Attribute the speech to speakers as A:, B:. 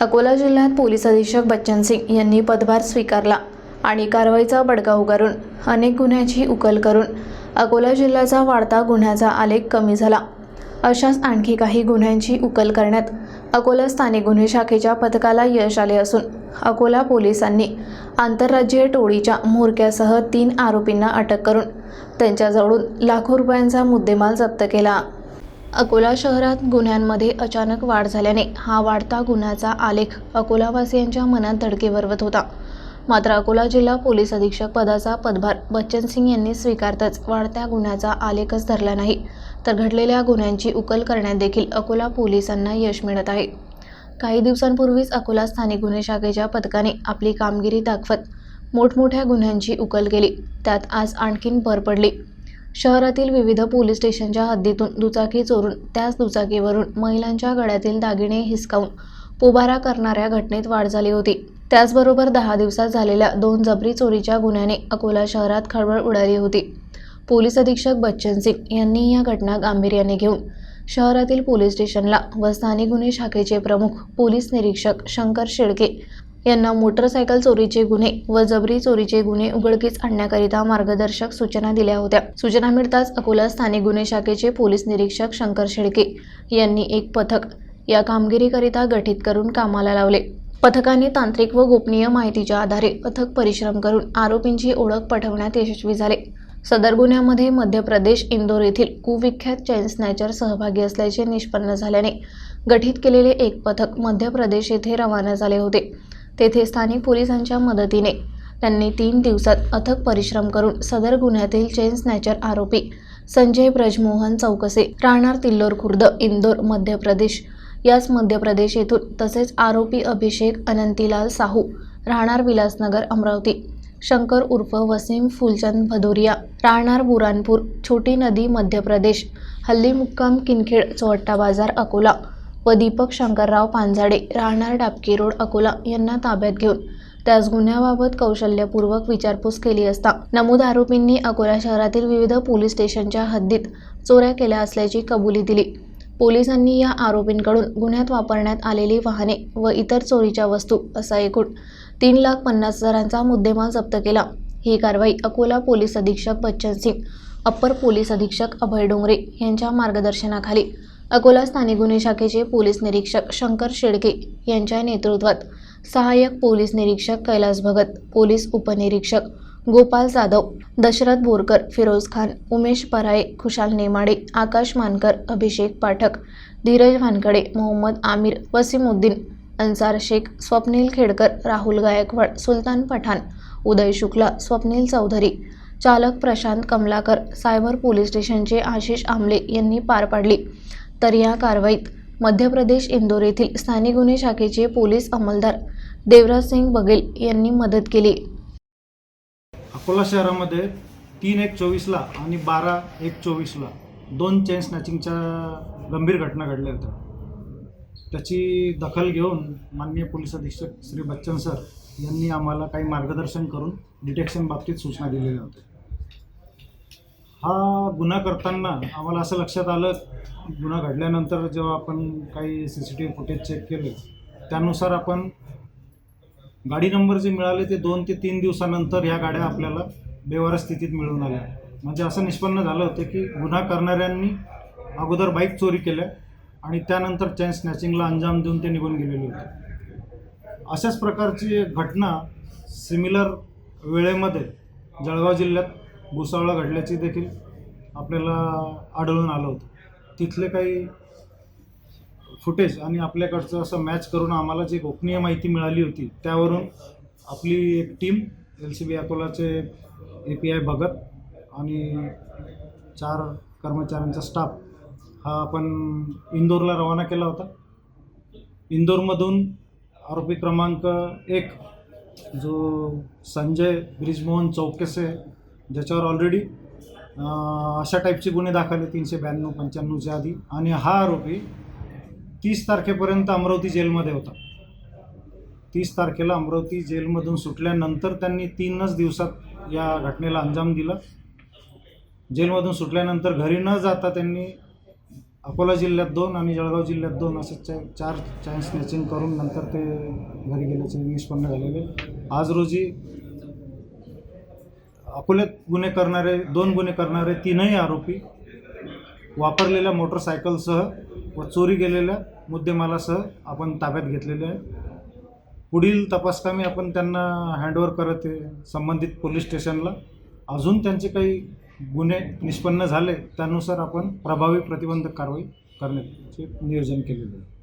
A: अकोला जिल्ह्यात पोलीस अधीक्षक बच्चन सिंग यांनी पदभार स्वीकारला आणि कारवाईचा बडगा उगारून अनेक गुन्ह्याची उकल करून अकोला जिल्ह्याचा वाढता गुन्ह्याचा आलेख कमी झाला. अशाच आणखी काही गुन्ह्यांची उकल करण्यात अकोला स्थानिक गुन्हे शाखेच्या पथकाला यश आले असून अकोला पोलिसांनी आंतरराज्यीय टोळीच्या म्होरक्यासह तीन आरोपींना अटक करून त्यांच्याजवळून लाखो रुपयांचा मुद्देमाल जप्त केला. अकोला शहरात गुन्ह्यांमध्ये अचानक वाढ झाल्याने हा वाढता गुन्ह्याचा आलेख अकोलावासियांच्या मनात धडके भरवत होता. मात्र अकोला जिल्हा पोलीस अधीक्षक पदाचा पदभार बच्चन सिंग यांनी स्वीकारताच वाढत्या गुन्ह्याचा आलेखच धरला नाही. तर घडलेल्या गुन्ह्यांची उकल करण्यात देखील अकोला पोलिसांना यश मिळत आहे. काही दिवसांपूर्वीच अकोला स्थानिक गुन्हे शाखेच्या पथकाने आपली कामगिरी दाखवत मोठमोठ्या गुन्ह्यांची उकल केली. त्यात आज आणखीन भर पडली. शहरातील विविध पोलीस स्टेशनच्या हद्दीतून दुचाकी चोरून त्याच दुचाकीवरून महिलांच्या गळ्यातील दागिने हिसकावून पोबारा करणाऱ्या घटनेत वाढ झाली होती. त्याचबरोबर दहा दिवसात झालेल्या दोन जबरी चोरीच्या गुन्ह्याने अकोला शहरात खळबळ उडाली होती. पोलीस अधीक्षक बच्चन सिंग यांनी या घटना गांभीर्याने घेऊन शहरातील पोलीस स्टेशनला व स्थानिक गुन्हे शाखेचे प्रमुख पोलीस निरीक्षक शंकर शेळके यांना मोटरसायकल चोरीचे गुन्हे व जबरी चोरीचे गुन्हे उघडकीस आणण्याकरिता मार्गदर्शक सूचना दिल्या होत्या. सूचना मिळताच अकोला स्थानिक गुन्हे शाखेचे पोलीस निरीक्षक शंकर शेळके यांनी एक पथक या कामगिरीकरिता गठीत करून कामाला लावले. पथकाने तांत्रिक व गोपनीय माहितीच्या आधारे अथक परिश्रम करून आरोपींची ओळख पटवण्यात यशस्वी झाले. सदर गुन्ह्यामध्ये मध्य प्रदेश इंदोर येथील कुविख्यात चैन स्नॅचर सहभागी असल्याचे निष्पन्न झाल्याने गठीत केलेले एक पथक मध्य प्रदेश येथे रवाना झाले होते. तेथे स्थानिक पोलिसांच्या मदतीने त्यांनी तीन दिवसात अथक परिश्रम करून सदर गुन्ह्यातील चेन स्नॅचर आरोपी संजय ब्रजमोहन चौकसे राहणार तिल्लोर खुर्द इंदोर मध्य प्रदेश याच मध्य प्रदेश येथून तसेच आरोपी अभिषेक अनंतीलाल साहू राहणार विलासनगर अमरावती शंकर उर्फ वसीम फुलचंद भदोरिया राहणार बुरानपूर छोटी नदी मध्य प्रदेश हल्ली मुक्काम किनखेड चोहट्टा बाजार अकोला व दीपक शंकरराव पांझाडे राहणार डाबकी रोड अकोला यांना ताब्यात घेऊन. त्याच गुन्ह्याबाबत कौशल्यपूर्वक विचारपूस केली असता नमूद आरोपींनी अकोला शहरातील विविध पोलीस स्टेशनच्या हद्दीत चोऱ्या केल्या असल्याची कबुली दिली. पोलिसांनी या आरोपींकडून गुन्ह्यात वापरण्यात आलेली वाहने व इतर चोरीच्या वस्तू असा एकूण तीन लाख पन्नास हजारांचा मुद्देमाल जप्त केला. ही कारवाई अकोला पोलीस अधीक्षक बच्चन सिंग अप्पर पोलीस अधीक्षक अभय डोंगरे यांच्या मार्गदर्शनाखाली अकोला स्थानिक गुन्हे शाखेचे पोलीस निरीक्षक शंकर शेडके यांच्या नेतृत्वात सहाय्यक पोलीस निरीक्षक कैलास भगत पोलीस उपनिरीक्षक गोपाल जाधव दशरथ बोरकर फिरोज खान उमेश पराळे खुशाल नेमाडे आकाश मानकर अभिषेक पाठक धीरज वानकडे मोहम्मद आमिर वसीमुद्दीन अन्सार शेख स्वप्नील खेडकर राहुल गायकवाड सुलतान पठाण उदय शुक्ला स्वप्नील चौधरी चालक प्रशांत कमलाकर सायबर पोलीस स्टेशनचे आशिष आमले यांनी पार पाडली. तर या कारवाईत मध्य प्रदेश इंदोर येथील स्थानिक गुन्हे शाखेचे पोलीस अंमलदार देवराज सिंग बघेल यांनी मदत केली.
B: अकोला शहरामध्ये तीन एक चोवीसला आणि बारा एक चोवीसला दोन चेन स्नॅचिंगच्या गंभीर घटना घडल्या होत्या. त्याची दखल घेऊन माननीय पोलीस अधीक्षक श्री बच्चन सर यांनी आम्हाला काही मार्गदर्शन करून डिटेक्शन बाबतीत सूचना दिलेल्या होत्या. हा गुन्हा करताना आम्हाला असं लक्षात आलं गुन्हा घडल्यानंतर जेव्हा आपण काही C C T V footage check केले त्यानुसार आपण गाडी नंबर जे मिळाले ते दोन ते तीन दिवसानंतर ह्या गाड्या आपल्याला बेवारस स्थितीत मिळून आल्या. म्हणजे असं निष्पन्न झालं होतं की गुन्हा करणाऱ्यांनी अगोदर बाईक चोरी केल्या आणि त्यानंतर चेन स्नॅचिंगला अंजाम देऊन ते निघून गेलेले होते. अशाच प्रकारची घटना सिमिलर वेळेमध्ये जळगाव जिल्ह्यात भुसावळा घडल्याची देखील आपल्याला आढळून आलं होतं. तिथले काही फुटेज आणि आपल्याकडचं असं मॅच करून आम्हाला जी गोपनीय माहिती मिळाली होती त्यावरून आपली एक टीम एल सी बी अकोलाचे ए पी आय भगत आणि चार कर्मचाऱ्यांचा स्टाफ हा आपण इंदोरला रवाना केला होता. इंदोरमधून आरोपी क्रमांक एक जो संजय ब्रिजमोहन चौकसे ज्याच्यावर ऑलरेडी अशा टाईपचे गुन्हे दाखल आहे तीनशे ब्याण्णव पंच्याण्णवच्या आधी. आणि हा आरोपी तीस तारखेपर्यंत अमरावती जेलमध्ये होता. तीस तारखेला अमरावती जेलमधून सुटल्यानंतर त्यांनी तीनच दिवसात या घटनेला अंजाम दिला. जेलमधून सुटल्यानंतर घरी न जाता त्यांनी अकोला जिल्ह्यात दोन आणि जळगाव जिल्ह्यात दोन असे चा चार चॅन स्नॅचिंग करून नंतर ते घरी गेल्याचे निष्पन्न झालेले. आज रोजी अकोल्यात गुन्हे करणारे दोन गुन्हे करणारे तीनही आरोपी वापरलेल्या मोटरसायकलसह व चोरी गेलेल्या मुद्देमालासह आपण ताब्यात घेतलेले आहे. पुढील तपासकामी आपण त्यांना हँडओव्हर करत आहे संबंधित पोलीस स्टेशनला. अजून त्यांचे काही गुन्हे निष्पन्न झाले त्यानुसार आपण प्रभावी प्रतिबंधक कारवाई करण्याचे नियोजन केलेले आहे.